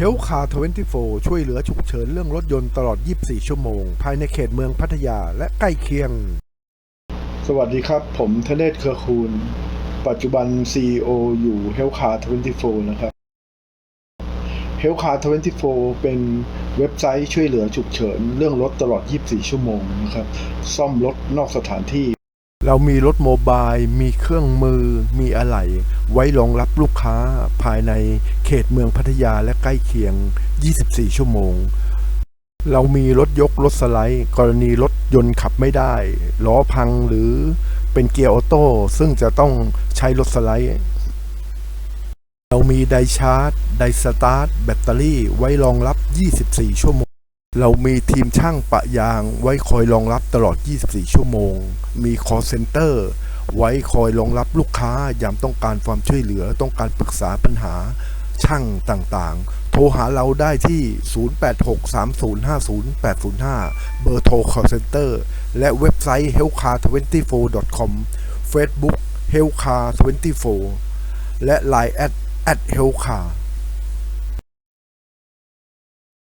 Health Car 24 ช่วยเหลือฉุกเฉินเรื่องรถยนต์ตลอด 24 ชั่วโมง ภายในเขตเมืองพัทยาและใกล้เคียง สวัสดีครับ ผมธเนศเครือคูณ ปัจจุบัน CEO อยู่ Healthcar 24 นะครับ Healthcar 24 เป็นเว็บไซต์ช่วยเหลือฉุกเฉินเรื่องรถตลอด 24 ชั่วโมงนะครับ ซ่อมรถนอกสถานที่ เรามีรถโมบาย มีเครื่องมือ มีอะไหล่ไว้รองรับลูกค้าภายในเขตเมืองพัทยาและใกล้เคียง 24 ชั่วโมง เรามีรถยกรถสไลด์ กรณีรถยนต์ขับไม่ได้ล้อพังหรือเป็นเกียร์ออโต้ซึ่งจะต้องใช้รถสไลด์ เรามีไดชาร์จ ไดสตาร์ท แบตเตอรี่ไว้รองรับ 24 ชั่วโมง เรามีทีมช่างปะยางไว้คอยรองรับตลอด 24 ชั่วโมง มี call center ไว้คอยรองรับลูกค้ายามต้องการความช่วยเหลือต้องการปรึกษาปัญหาช่างต่างๆ โทรหาเราได้ที่ 0863050805 เบอร์โทร call center และเว็บไซต์ healthcar24.com Facebook healthcar24 และ Line at at healthcar